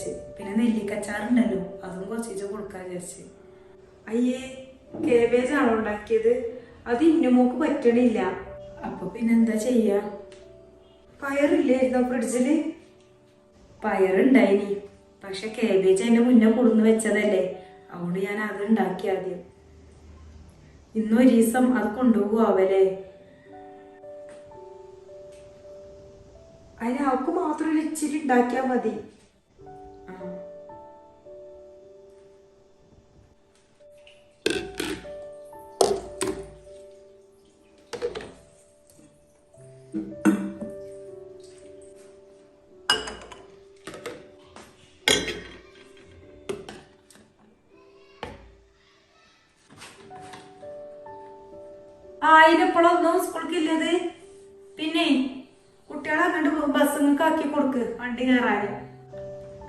വിചാരിച്ച്. പിന്നെ നെല്ലിക്കച്ചാറുണ്ടല്ലോ അതും കുറച്ച് കൊടുക്കാൻ വിചാരിച്ച്. അയ്യേ കേബേജ് ആണോ ഉണ്ടാക്കിയത്? അത് ഇന്നുമോക്ക് പറ്റണില്ല. അപ്പൊ പിന്നെന്താ ചെയ്യാ? പയറില്ലായിരുന്നോ ഫ്രിഡ്ജിൽ? പയറുണ്ടായിനി. പക്ഷെ കേബേജ് അതിന്റെ മുന്നേ കൊടുന്ന് വെച്ചതല്ലേ. അതുകൊണ്ട് ഞാൻ അത് ഉണ്ടാക്കി ആദ്യം. ഇന്നൊരു ദിവസം അത് കൊണ്ടുപോകാവല്ലേ അതിന് അവക്ക് മാത്രം ഒരു ഇച്ചിരി ഉണ്ടാക്കിയാൽ മതി. ആ അതിനെപ്പോഴൊന്നും സ്കൂൾക്ക് ഇല്ലത് പിന്നെ കുട്ടികളെ അങ്ങോട്ട് ബസ് നിങ്ങൾക്ക് ആക്കി കൊടുക്ക്. വണ്ടി കയറാൻ